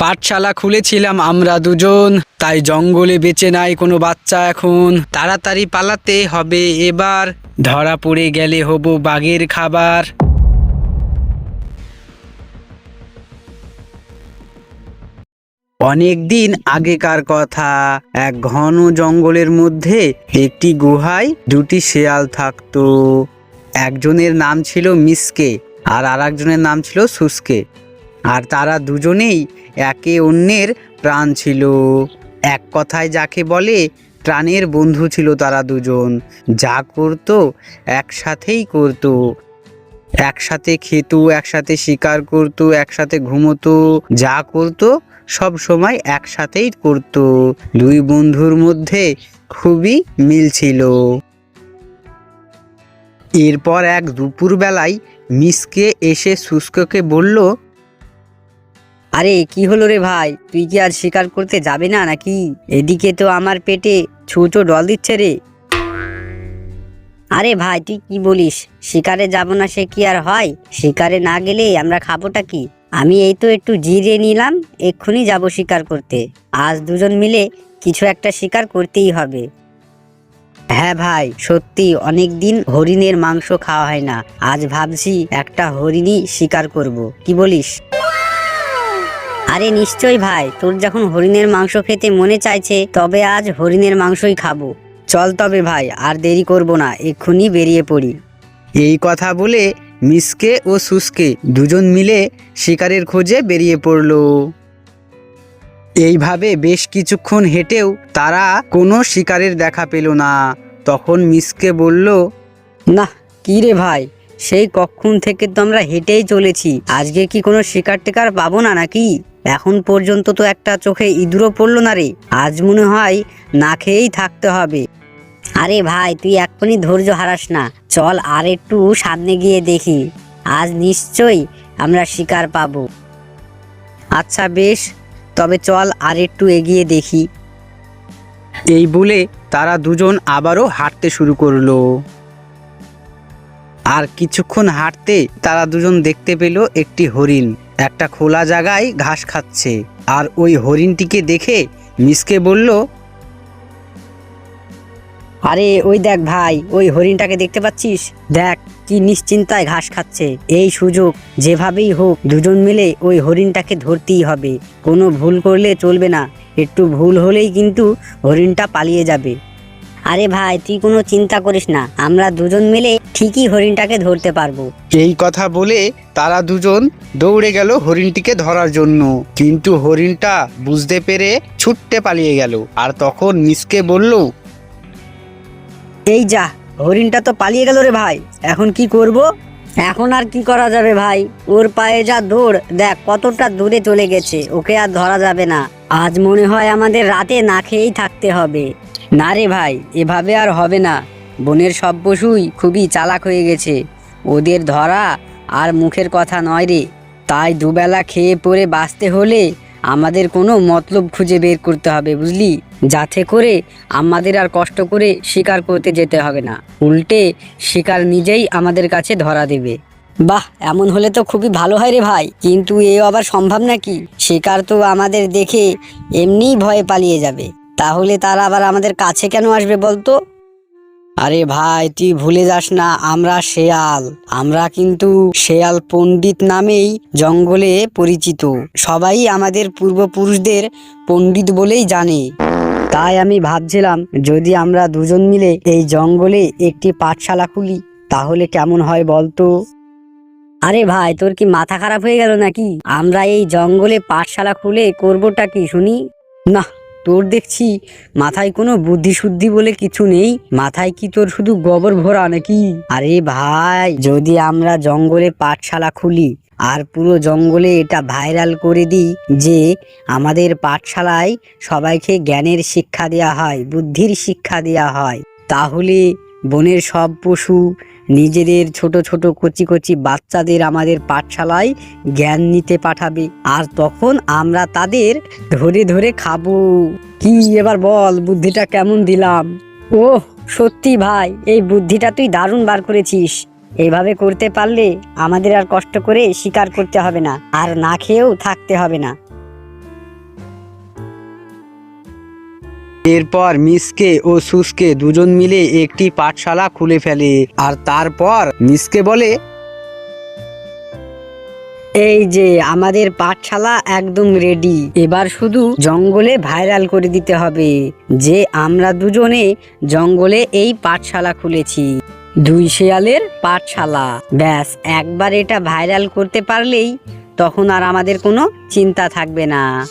পাঠশালা খুলেছিলাম আমরা দুজন। তাই জঙ্গলে বেঁচে নাই কোনো বাচ্চা এখন। তাড়াতাড়ি পালাতে হবে এবার। ধরা পড়ে গেলে হব বাঘের খাবার। অনেক দিন আগেকার কথা, এক ঘন জঙ্গলের মধ্যে একটি গুহায় দুটি শেয়াল থাকতো। একজনের নাম ছিল মিসকে আর আরেকজনের নাম ছিল সুস্কে। আর তারা দুজনেই একে অন্যের প্রাণ ছিল। এক কথায় যাকে বলে, প্রাণের বন্ধু ছিল তারা দুজন। যা করতো, একসাথেই করতো। একসাথে খেত, একসাথে শিকার করতো, একসাথে ঘুমোতো। যা করতো, সব সময় একসাথেই করতো। দুই বন্ধুর মধ্যে খুবই মিল ছিল। এরপর এক দুপুরবেলায় মিসকে এসে শুষ্ককে বলল আরে, কি হলো রে ভাই? তুই কি আর শিকার করতে যাবে না নাকি? এদিকে তো আমার পেটে ছুঁচো ডল দিচ্ছে রে। আরে ভাই, তুই কি বলিস? শিকারে যাব না সে কি আর হয়? শিকারে না গেলে আমরা খাবোটা কি? আমি এই তো একটু জিরে নিলাম, এক্ষুনি যাব শিকার করতে। আজ দুজন মিলে কিছু একটা শিকার করতেই হবে। হ্যাঁ ভাই, সত্যি অনেক দিন হরিণের মাংস খাওয়া হয় না। আজ ভাবছি একটা হরিণই শিকার করব। কি বলিস? আরে নিশ্চয় ভাই তোর যখন হরিণের মাংস খেতে মনে চাইছে তবে আজ হরিণের মাংসই খাব। চল তবে ভাই আর দেরি করব না এক্ষুনি বেরিয়ে পড়ি। এই কথা বলে মিসকে ও সুসকে দুজন মিলে শিকারের খোঁজে বেরিয়ে পড়ল। এইভাবে বেশ কিছুক্ষণ হেঁটেও তারা কোনো শিকারের দেখা পেল না। তখন মিসকে বলল না কি রে ভাই সেই কক্ষণ থেকে তো আমরা হেঁটেই চলেছি আজকে কি কোনো শিকার টিকার পাবো না নাকি? এখন পর্যন্ত তো একটা চোখে ইঁদুরও পড়ল না রে। আজ মনে হয় না খেয়েই থাকতে হবে। আরে ভাই, তুই এক্ষুনি ধৈর্য হারাস না। চল আর একটু সামনে গিয়ে দেখি। আজ নিশ্চয়ই আমরা শিকার পাব। আচ্ছা বেশ, তবে চল আর একটু এগিয়ে দেখি। এই বলে তারা দুজন আবারও হাঁটতে শুরু করল। আর কিছুক্ষণ হাঁটতে তারা দুজন দেখতে পেল একটি হরিণ। একটা খোলা জায়গায় ঘাস খাচ্ছে। আর ওই হরিণটিকে দেখে মিসকে বলল, আরে, ওই দেখ ভাই, ওই হরিণটাকে দেখতে পাচ্ছিস? দেখ, কি নিশ্চিন্তায় ঘাস খাচ্ছে। এই সুযোগ যেভাবেই হোক, দুজন মিলে ওই হরিণটাকে ধরতেই হবে। কোনো ভুল করলে চলবে না। একটু ভুল হলেই কিন্তু হরিণটা পালিয়ে যাবে। আরে ভাই তুই কোনো চিন্তা করিস না। আমরা দুজন মিলে ঠিকই হরিণটাকে ধরতে পারব। এই কথা বলে তারা দুজন দৌড়ে গেল হরিণটিকে ধরার জন্য। কিন্তু হরিণটা বুঝতে পেরে ছুটতে পালিয়ে গেল আর তখন মিসকে বলল এই যা হরিণটা তো পালিয়ে গেল রে ভাই এখন কি করব? এখন আর কি করা যাবে ভাই ওর পায়ে যা দৌড় দেখ কতটা দূরে চলে গেছে ওকে আর ধরা যাবে না। আজ মনে হয় আমাদের রাতে না খেয়েই থাকতে হবে। না রে ভাই, এভাবে আর হবে না। বনের সব পশুই খুবই চালাক হয়ে গেছে। ওদের ধরা আর মুখের কথা নয় রে। তাই দুবেলা খেয়ে পরে বাঁচতে হলে আমাদের কোনো মতলব খুঁজে বের করতে হবে, বুঝলি? যাতে করে আমাদের আর কষ্ট করে শিকার করতে যেতে হবে না। উল্টে শিকার নিজেই আমাদের কাছে ধরা দেবে। বাহ, এমন হলে তো খুবই ভালো হয় রে ভাই। কিন্তু এ আবার সম্ভব নাকি? শিকার তো আমাদের দেখে এমনিই ভয়ে পালিয়ে যাবে। তাহলে তারা আবার আমাদের কাছে কেন আসবে বলতো? আরে ভাই, তুই ভুলে যাস না, আমরা শেয়াল। আমরা কিন্তু শেয়াল পণ্ডিত নামেই জঙ্গলে পরিচিত। সবাই আমাদের পূর্বপুরুষদের পণ্ডিত বলেই জানে। তাই আমি ভাবছিলাম, যদি আমরা দুজন মিলে এই জঙ্গলে একটি পাঠশালা খুলি, তাহলে কেমন হয় বলতো? আরে ভাই, তোর কি মাথা খারাপ হয়ে গেল নাকি? আমরা এই জঙ্গলে পাঠশালা খুলে করবোটা কি শুনি? না তোর দেখছি মাথায় কোনো বুদ্ধি শুদ্ধি বলে কিছু নেই। মাথায় কি তোর শুধু গোবর ভরা নাকি? আরে ভাই, যদি আমরা জঙ্গলে পাঠশালা খুলি আর পুরো জঙ্গলে এটা ভাইরাল করে দিই যে আমাদের পাঠশালায় সবাইকে জ্ঞানের শিক্ষা দেওয়া হয়, বুদ্ধির শিক্ষা দেওয়া হয়, তাহলে বনের সব পশু নিজেদের ছোট ছোট কচি কচি বাচ্চাদের আমাদের পাঠশালায় জ্ঞান নিতে পাঠাবে। আর তখন আমরা তাদের ধরে ধরে খাব। কি এবার বল, বুদ্ধিটা কেমন দিলাম? ও সত্যি ভাই, এই বুদ্ধিটা তুই দারুণ বার করেছিস। এইভাবে করতে পারলে আমাদের আর কষ্ট করে শিকার করতে হবে না, আর না খেয়েও থাকতে হবে না। এরপর মিসকে ও সুসকে দুজন মিলে একটি পাঠশালা খুলে ফেলে। আর তারপর মিসকে বলে, এই যে, আমাদের পাঠশালা একদম রেডি এবার শুধু জঙ্গলে ভাইরাল করে দিতে হবে। যে আমরা দুজনে জঙ্গলে এই পাঠশালা খুলেছি। দুই শেয়ালের পাঠশালা। ব্যাস, একবার এটা ভাইরাল করতে পারলেই তখন আর আমাদের কোনো চিন্তা থাকবে না।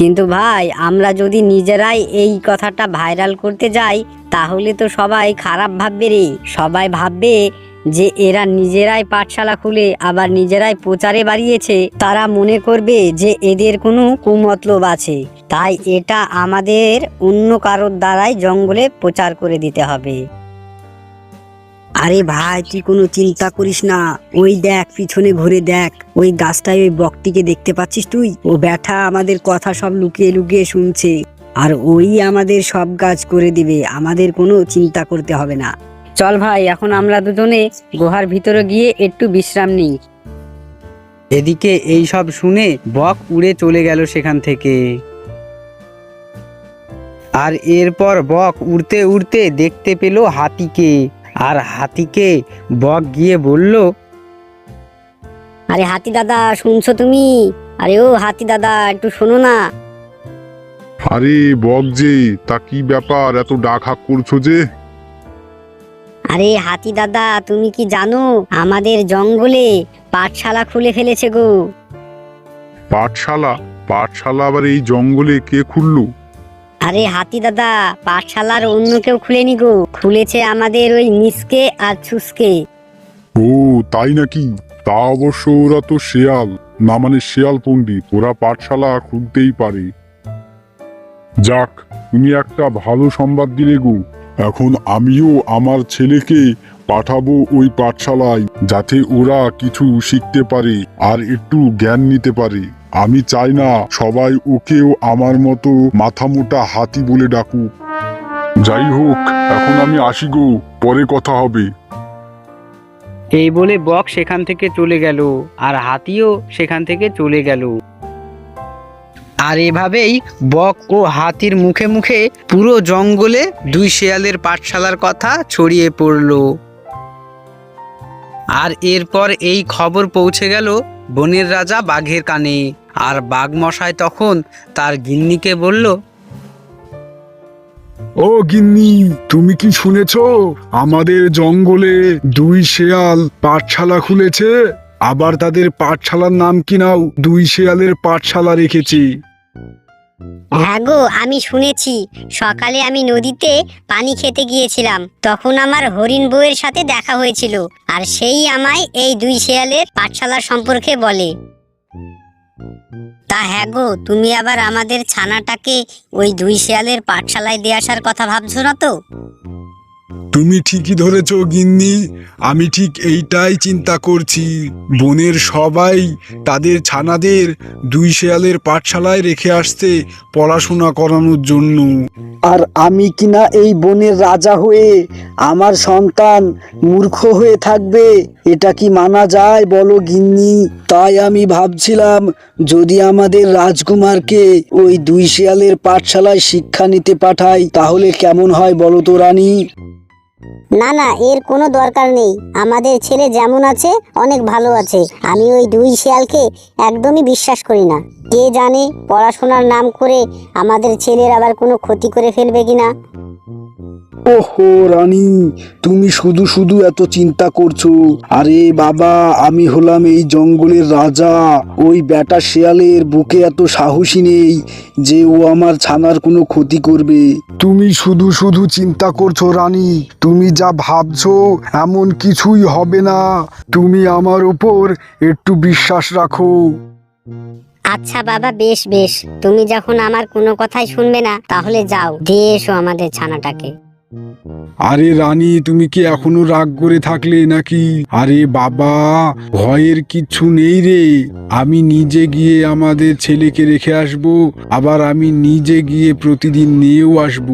কিন্তু ভাই, আমরা যদি নিজেরাই এই কথাটা ভাইরাল করতে যাই, তাহলে তো সবাই খারাপ ভাববে রে। সবাই ভাববে যে এরা নিজেরাই পাঠশালা খুলে আবার নিজেরাই প্রচারে বাড়িয়েছে। তারা মনে করবে যে এদের কোনো কুমতলব আছে। তাই এটা আমাদের অন্য কারোর দ্বারাই জঙ্গলে প্রচার করে দিতে হবে। আরে ভাই, তুই কোনো চিন্তা করিস না। ওই দেখ, পিছনে ঘুরে দেখ। ওই গাছটায় ওই বকটিকে দেখতে পাচ্ছিস তুই? ও ব্যাটা আমাদের কথা সব লুকিয়ে লুকিয়ে শুনছে। আর ওই আমাদের সব কাজ করে দিবে, আমাদের কোনো চিন্তা করতে হবে না। চল ভাই, এখন আমরা দুজনে গুহার ভিতরে গিয়ে একটু বিশ্রাম নিই। এদিকে এই সব শুনে বক উড়ে চলে গেল সেখান থেকে। আর এরপর বক উড়তে উড়তে দেখতে পেল হাতিকে। আর হাতিকে বক গিয়ে বলল আরে হাতি দাদা শুনছো তুমি? আরে ও হাতি দাদা একটু শোনো না। আরে বক যে তা কি ব্যাপার? এত ডাক হাক করছ যে? আরে হাতি দাদা তুমি কি জানো আমাদের জঙ্গলে পাঠশালা খুলে ফেলেছে গো। পাঠশালা? পাঠশালা আবার এই জঙ্গলে কে খুললো? আরে হাতি দাদা, পাঠশালার অন্য কেউ খুলেনি গো। খুলেছে আমাদের ওই মিসকে আর ছুসকে ও, তাই নাকি? তা অবশ্য ওরা তো শেয়াল। না মানে শেয়াল পণ্ডিত, ওরা পাঠশালা খুলতেই পারে। যাক, তুমি একটা ভালো সংবাদ দিলে গো। এখন আমিও আমার ছেলেকে পাঠাবো ওই পাঠশালায়, যাতে ওরা কিছু শিখতে পারে আর একটু জ্ঞান নিতে পারে। আমি চাই না সবাই ওকেও আমার মতো মাথা মোটা হাতি বলে ডাকুক। যাই হোক, এখন আমি আসি গো, পরে কথা হবে। এই বলে বক সেখান থেকে চলে গেল, আর হাতিও সেখান থেকে চলে গেল। আর এভাবেই বক ও হাতির মুখে মুখে পুরো জঙ্গলে দুই শেয়ালের পাঠশালার কথা ছড়িয়ে পড়ল। আর এরপর এই খবর পৌঁছে গেল বনের রাজা বাঘের কানে। আর বাঘ মশাই তখন তার গিন্নিকে বলল, ও গিন্নি, তুমি কি শুনেছ? আমাদের জঙ্গলে দুই শেয়াল পাঠশালা খুলেছে, আবার তাদের পাঠশালার নাম কি নাও? দুই শেয়ালের পাঠশালা রেখেছে। হ্যাঁ গো, আমি শুনেছি। সকালে আমি নদীতে পানি খেতে গিয়েছিলাম। তখন আমার হরিণ বউয়ের সাথে দেখা হয়েছিল। আর সেই আমায় এই দুই শেয়ালের পাঠশালা সম্পর্কে বলে। তা হ্যাঁ গো, তুমি আবার আমাদের ছানাটাকে ওই দুই শেয়ালের পাঠশালায় দিয়ে আসার কথা ভাবছ না তো? তুমি ঠিকই ধরেছ গিন্নি, আমি ঠিক এইটাই চিন্তা করছি। বনের সবাই তাদের ছানাদের দুই শেয়ালের পাঠশালায় রেখে আসতে পড়াশোনা করানোর জন্য। আর আমি কিনা এই বনের রাজা হয়ে আমার সন্তান মূর্খ হয়ে থাকবে, এটা কি মানা যায় বলো গিন্নি? তাই আমি ভাবছিলাম, যদি আমাদের রাজকুমারকে ওই দুই শিয়ালের পাঠশালায় শিক্ষা নিতে পাঠাই, তাহলে কেমন হয় বলো তো রানী? না না, এর কোনো দরকার নেই। আমাদের ছেলে যেমন আছে, অনেক ভালো আছে। আমি ওই দুই শিয়ালকে একদমই বিশ্বাস করি না। কে জানে পড়াশোনার নাম করে আমাদের ছেলের আবার কোনো ক্ষতি করে ফেলবে কিনা। ওহো, রানী, তুমি শুধু শুধু এত চিন্তা করছ। আরে বাবা, আমি হলাম এই জঙ্গলের রাজা। ওই ব্যাটা শেয়ালের বুকে এত সাহসী নেই যে ও আমার ছানার কোনো ক্ষতি করবে। তুমি শুধু শুধু চিন্তা করছ, রানী। তুমি যা ভাবছ, এমন কিছুই হবে না। তুমি আমার উপর একটু বিশ্বাস রাখো। আচ্ছা বাবা, বেশ বেশ। তুমি যখন আমার কোনো কথাই শুনবে না, তাহলে যাও। দিয়ে এসো আমাদের ছানাটাকে। আরে রানী, তুমি কি এখনও রাগ করে থাকলে নাকি? আরে বাবা, ভয়ের কিচ্ছু নেই রে। আমি নিজে গিয়ে আমাদের ছেলেকে রেখে আসব, আবার আমি নিজে গিয়ে প্রতিদিন নিয়েও আসব।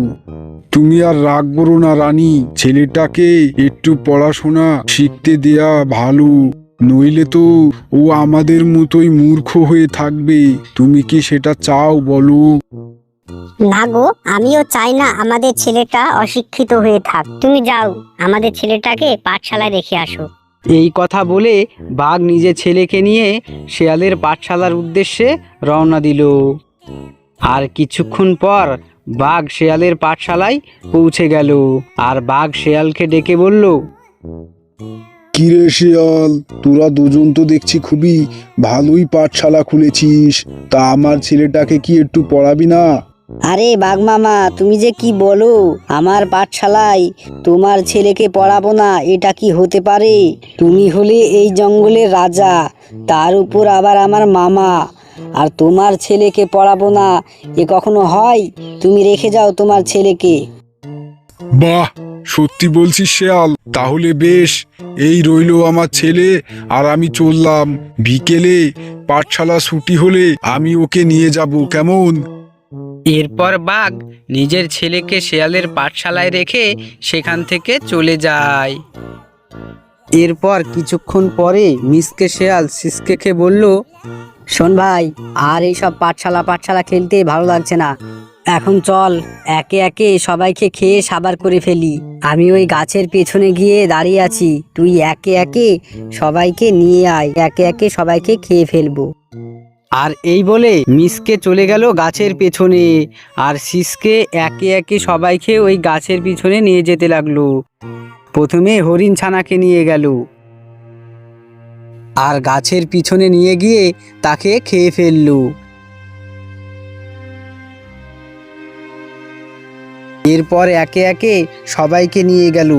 তুমি আর রাগ করো না রানী, ছেলেটাকে একটু পড়াশোনা, শিখতে দেয়া ভালো। নইলে তো ও আমাদের মতোই মূর্খ হয়ে থাকবে। তুমি কি সেটা চাও বলো? না গো আমিও চাই না আমাদের ছেলেটা অশিক্ষিত হয়ে থাক। তুমি যাও আমাদের ছেলেটাকে পাঠশালায় রেখে আসো। এই কথা বলে বাঘ নিজের ছেলেকে নিয়ে শেয়ালের পাঠশালার উদ্দেশ্যে রওনা দিল। আর কিছুক্ষণ পর বাঘ শেয়ালের পাঠশালায় পৌঁছে গেল। আর বাঘ শেয়ালকে ডেকে বলল কিরে শিয়াল? তোরা দুজন তো দেখছি খুবই ভালোই পাঠশালা খুলেছিস। তা আমার ছেলেটাকে কি একটু পড়াবি না? আরে বাঘ মামা তুমি যে কি বলো? আমার পাঠশালায় তোমার ছেলেকে পড়াবো না এটা কি হতে পারে? তুমি হলে এই জঙ্গলের রাজা তার উপর আবার আমার মামা। আর তোমার ছেলেকে পড়াবো না এ কখনো হয়? তুমি রেখে যাও তোমার ছেলেকে। বাহ সত্যি বলছিস শিয়াল তাহলে বেশ এই রইল আমার ছেলে আর আমি চললাম। বিকেলে পাঠশালা ছুটি হলে আমি ওকে নিয়ে যাব কেমন? এরপর বাঘ নিজের ছেলেকে শেয়ালের পাঠশালায় রেখে সেখান থেকে চলে যায়। এরপর কিছুক্ষণ পরে মিসকে শেয়াল সিসকেকে বলল শোন ভাই আর এইসব পাঠশালা পাঠশালা খেলতে ভালো লাগছে না। এখন চল, একে একে সবাইকে খেয়ে সাবার করে ফেলি। আমি ওই গাছের পেছনে গিয়ে দাঁড়িয়ে আছি। তুই একে একে সবাইকে নিয়ে আয়, একে একে সবাইকে খেয়ে ফেলব। আর এই বলে মিসকে চলে গেল গাছের পেছনে। আর সিসকে একে একে সবাইকে ওই গাছের পিছনে নিয়ে যেতে লাগল। প্রথমে হরিণ ছানাকে নিয়ে গেল। আর গাছের পিছনে নিয়ে গিয়ে তাকে খেয়ে ফেলল। এরপর একে একে সবাইকে নিয়ে গেল।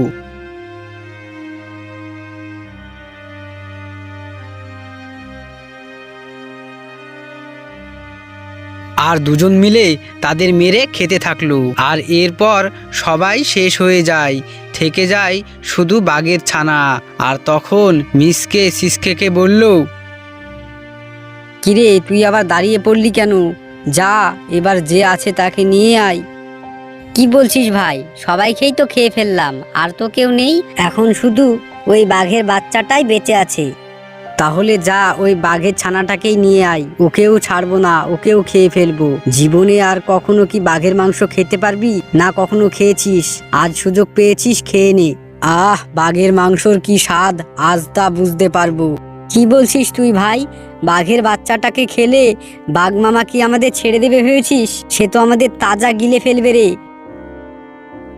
আর দুজন মিলে তাদের মেরে খেতে থাকল। আর এরপর সবাই শেষ হয়ে যায়। থেকে যায় শুধু বাঘের ছানা। আর তখন মিসকে সিসকেকে বলল, কিরে, তুই আবার দাঁড়িয়ে পড়লি কেন? যা, এবার যে আছে তাকে নিয়ে আয়। কি বলছিস ভাই? সবাইকেই তো খেয়ে ফেললাম, আর তো কেউ নেই। এখন শুধু ওই বাঘের বাচ্চাটাই বেঁচে আছে। তাহলে যা, ওই বাঘের ছানাটাকেই নিয়ে আয়। ওকেও ছাড়বো না, ওকেও খেয়ে ফেলব। জীবনে আর কখনো কি বাঘের মাংস খেতে পারবি? না কখনো খেয়েছিস। আজ সুযোগ পেয়েছিস, খেয়ে নে। আহ, বাঘের মাংসর কি স্বাদ? আজ তা বুঝতে পারব। কি বলছিস তুই ভাই? বাঘের বাচ্চাটাকে খেলে বাঘ মামা কি আমাদের ছেড়ে দেবে ভেবেছিস? সে তো আমাদের তাজা গিলে ফেলবে রে।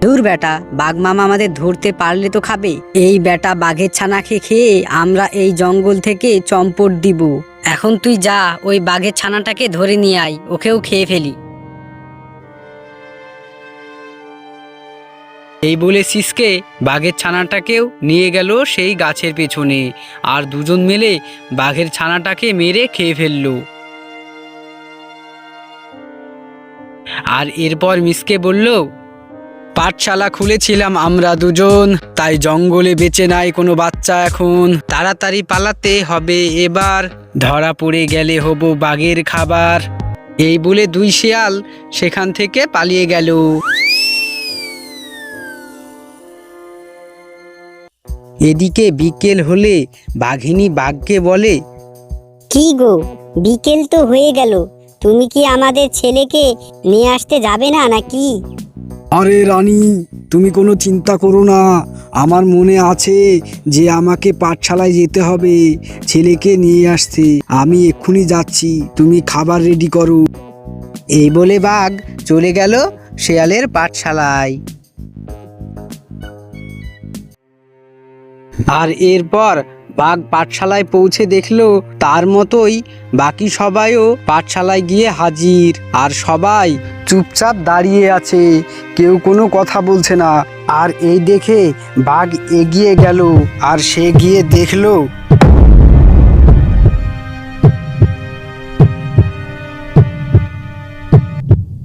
দূর বেটা, বাঘ মামা আমাদের ধরতে পারলে তো খাবে। এই বেটা বাঘের ছানাকে খেয়ে আমরা এই জঙ্গল থেকে চম্পট দিব। এখন তুই যা, ওই বাঘের ছানাটাকে ধরে নিয়ে আয়, ওকেও খেয়ে ফেলি। এই বলে সিসকে বাঘের ছানাটাকেও নিয়ে গেল সেই গাছের পেছনে। আর দুজন মিলে বাঘের ছানাটাকে মেরে খেয়ে ফেলল। আর এরপর মিসকে বলল পাঠশালা খুলেছিলাম আমরা দুজন, তাই জঙ্গলে বেঁচে নাই কোনো বাচ্চা এখন। তাড়াতাড়ি পালাতে হবে এবার, ধরা পড়ে গেলে হব বাঘের খাবার। এই বলে দুই শিয়াল সেখান থেকে পালিয়ে গেল। এদিকে বিকেল হলে বাঘিনী বাঘকে বলে, কি গো, বিকেল তো হয়ে গেল। তুমি কি আমাদের ছেলেকে নিয়ে আসতে যাবে না নাকি? আরে রানী, তুমি কোনো চিন্তা করো না। আমার মনে আছে যে আমাকে পাঠশালায় যেতে হবে, ছেলেকে নিয়ে আসতে। আমি এক্ষুনি যাচ্ছি, তুমি খাবার রেডি করো। এই বলে বাঘ চলে গেল শেয়ালের পাঠশালায়। আর এরপর বাঘ পাঠশালায় পৌঁছে দেখল তার মতোই বাকি সবাইও পাঠশালায় গিয়ে হাজির। আর সবাই চুপচাপ দাঁড়িয়ে আছে। কেউ কোনো কথা বলছে না। আর এই দেখে বাঘ এগিয়ে গেল। আর সে গিয়ে দেখল